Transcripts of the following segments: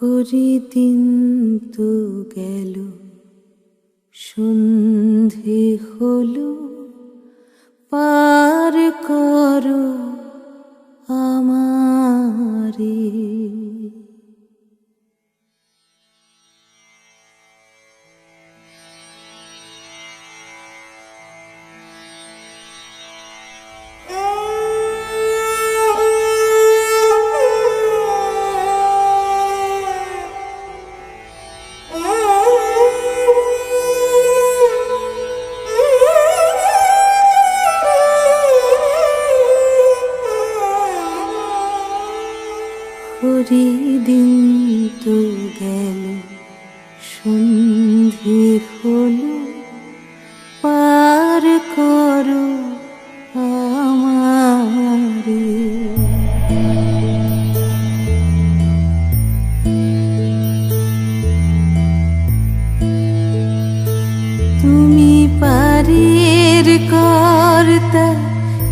হরিদিন তো গেল সন্ধে হলো পার করো হরিদিন তো গেল সন্ধে হলো পার করো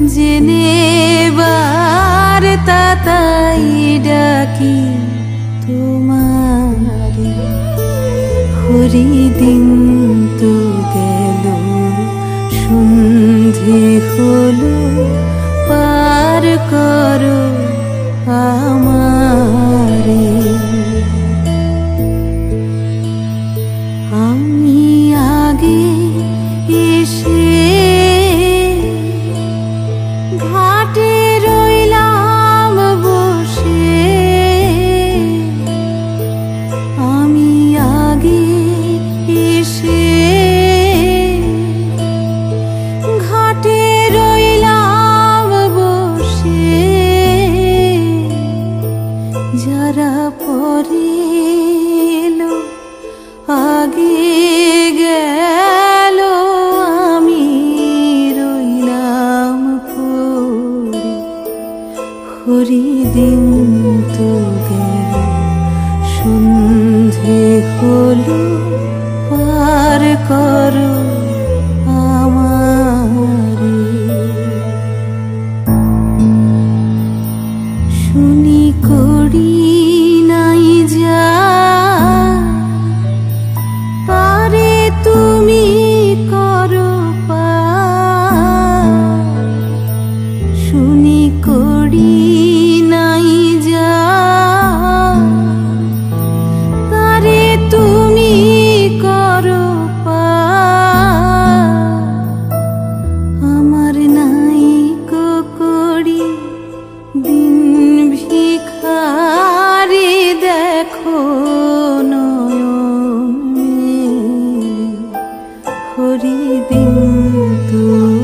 জেনে বার্তা তাই ডাকি তোমারে। হরিদিন তো গেল সন্ধে হলো পার করো আমারে। করি দিন তুমি